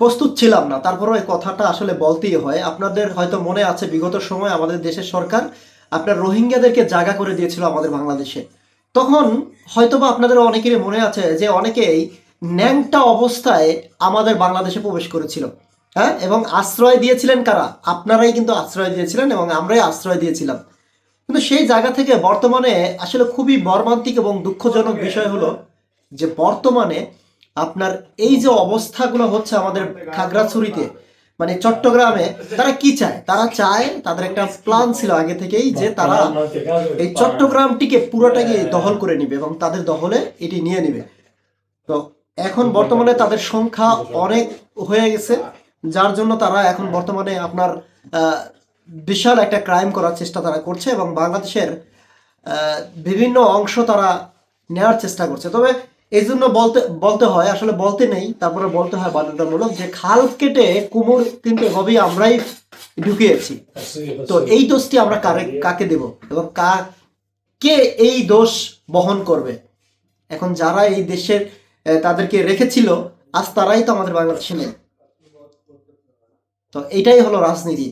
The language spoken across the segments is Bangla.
প্রস্তুত ছিলাম না। তারপরেও এই কথাটা আসলে বলতেই হয়। আপনাদের হয়তো মনে আছে, বিগত সময় আমাদের দেশের সরকার আপনার রোহিঙ্গাদেরকে জায়গা করে দিয়েছিল আমাদের বাংলাদেশে। তখন হয়তোবা আপনাদের অনেকেরই মনে আছে যে অনেকেই ন্যাংটা অবস্থায় আমাদের বাংলাদেশে প্রবেশ করেছিল। হ্যাঁ? এবং আশ্রয় দিয়েছিলেন কারা? আপনারাই কিন্তু আশ্রয় দিয়েছিলেন এবং আমরাই আশ্রয় দিয়েছিলাম। কিন্তু সেই জায়গা থেকে বর্তমানে আসলে খুবই মর্মান্তিক এবং দুঃখজনক বিষয় হলো যে বর্তমানে আপনার এই যে অবস্থাগুলো হচ্ছে আমাদের খাগড়াছড়িতে মানে চট্টগ্রামে, তারা কি চায়? তারা চায়, তাদের একটা প্ল্যান ছিল আগে থেকেই যে তারা এই চট্টগ্রামটিকে পুরোটাকে দখল করে নিবে এবং তাদের দখলে এটি নিয়ে নিবে। তো এখন বর্তমানে তাদের সংখ্যা অনেক হয়ে গেছে, যার জন্য তারা এখন বর্তমানে আপনার বিশাল একটা ক্রাইম করার চেষ্টা তারা করছে এবং বাংলাদেশের বিভিন্ন অংশ তারা নেওয়ার চেষ্টা করছে। তবে এই জন্য বলতে বলতে হয়, আসলে বলতে নেই, তারপরে বলতে হয় বাধ্যতামূলক যে খাল কেটে কুমোর কিন্তু এভাবেই আমরাই ঢুকিয়েছি। তো এই দোষটি আমরা কারে, কাকে দেব? এবং কা, কে এই দোষ বহন করবে? এখন যারা এই দেশের তাদেরকে রেখেছিল, আজ তারাই তো আমাদের বাংলাদেশে নেই। তো এটাই হলো রাজনীতি।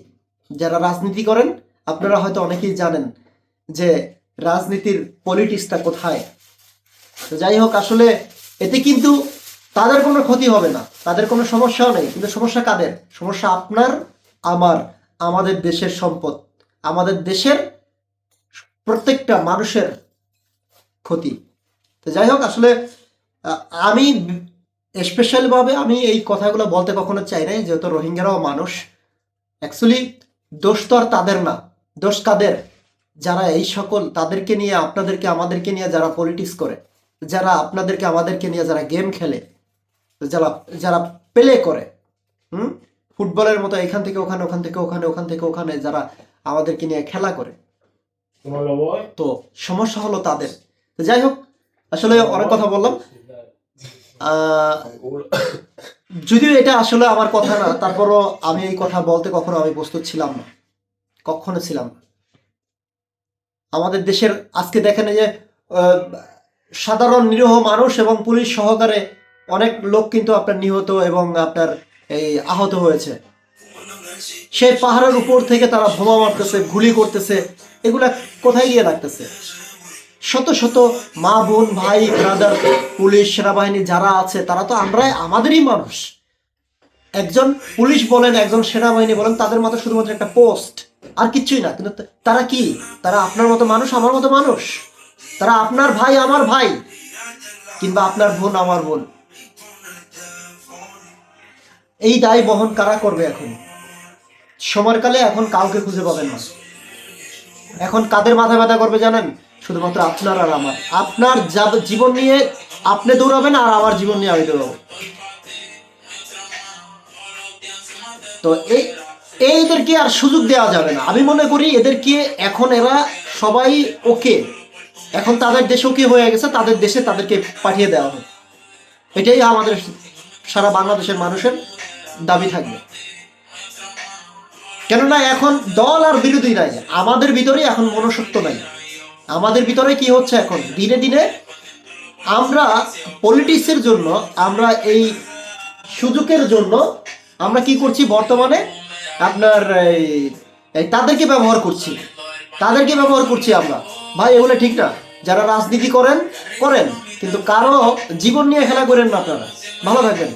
যারা রাজনীতি করেন, আপনারা হয়তো অনেকেই জানেন যে রাজনীতির পলিটিক্সটা কোথায়? তো যাই হোক, আসলে এতে কিন্তু তাদের কোনো ক্ষতি হবে না। তাদের কোনো সমস্যাও নেই। কিন্তু সমস্যা কাদের? সমস্যা আপনার, আমার, আমাদের দেশের সম্পদ। আমাদের দেশের প্রত্যেকটা মানুষের ক্ষতি। তো যাই হোক, আসলে আমি স্পেশালভাবে আমি এই কথাগুলো বলতে কখনো চাই নাই, যেহেতু রোহিঙ্গারাও মানুষ। অ্যাকচুয়ালি দোষ তো আর তাদের না। দোষ কাদের? যারা এই সকল তাদেরকে নিয়ে, আপনাদেরকে, আমাদেরকে নিয়ে যারা পলিটিক্স করে। যারা আপনাদেরকে আমাদেরকে নিয়ে যারা গেম খেলে যারা যারা প্লে করে হুম? ফুটবলের মতো এখান থেকে ওখানে ওখান থেকে ওখানে ওখান থেকে ওখানে যারা আমাদেরকে নিয়ে খেলা করে। তো সমস্যা হলো তাদের। যাই হোক আসলে অনেক কথা বললাম। আহ, যদিও এটা আসলে আমার কথা না তারপরও আমি এই কথা বলতে কখনো আমি প্রস্তুত ছিলাম না। কখনো ছিলাম না। আমাদের দেশের আজকে দেখেন এই যে সাধারণ নিরীহ মানুষ এবং পুলিশ সহকারে অনেক লোক কিন্তু আপনার নিহত এবং আপনার এই আহত হয়েছে। সেই পাহাড়ের উপর থেকে তারা বোমা মারতেছে, গুলি করতেছে। এগুলা কোথায় গিয়ে রাখতেছে শত শত মা, বোন, ভাই ব্রাদার পুলিশ, সেনাবাহিনী যারা আছে, তারা তো আমরাই, আমাদেরই মানুষ। একজন পুলিশ বলেন, একজন সেনাবাহিনী বলেন, তাদের মতো শুধুমাত্র একটা পোস্ট আর কিচ্ছুই না, কিন্তু তারা কি? তারা আপনার মতো মানুষ, আমার মতো মানুষ। তারা আপনার ভাই, আমার ভাই, কিংবা আপনার বোন, আমার বোন। এই দায় বহন কারা করবে এখন? সময়কালে এখন কাউকে খুঁজে পাবেন না। এখন কাদের মাথা ব্যথা করবে জানেন? শুধুমাত্র আপনার আর আমার। আপনার জীবন নিয়ে আপনি দৌড়াবেন আর আমার জীবন নিয়ে আমি দৌড়াবো। তো এই এইদেরকে আর সুযোগ দেওয়া যাবে না। আমি মনে করি এদেরকে এখন এরা সবাই ওকে এখন তাদের দেশ কি হয়ে গেছে? তাদের দেশে তাদেরকে পাঠিয়ে দেওয়া হবে এটাই আমাদের সারা বাংলাদেশের মানুষের দাবি থাকবে। কেননা এখন দল আর বিরোধী নাই। আমাদের ভিতরেই এখন মনুষ্যত্ব নাই। আমাদের ভিতরে কি হচ্ছে এখন? দিনে দিনে আমরা পলিটিক্সের জন্য, আমরা এই সুযোগের জন্য আমরা কি করছি বর্তমানে? আপনার তাদেরকে ব্যবহার করছি। তাদেরকে ব্যবহার করছি আমরা। ভাই, এগুলো ঠিক না। যারা রাজনীতি করেন করেন। কিন্তু কারও জীবন নিয়ে খেলা করেন না আপনারা। ভালো থাকবেন।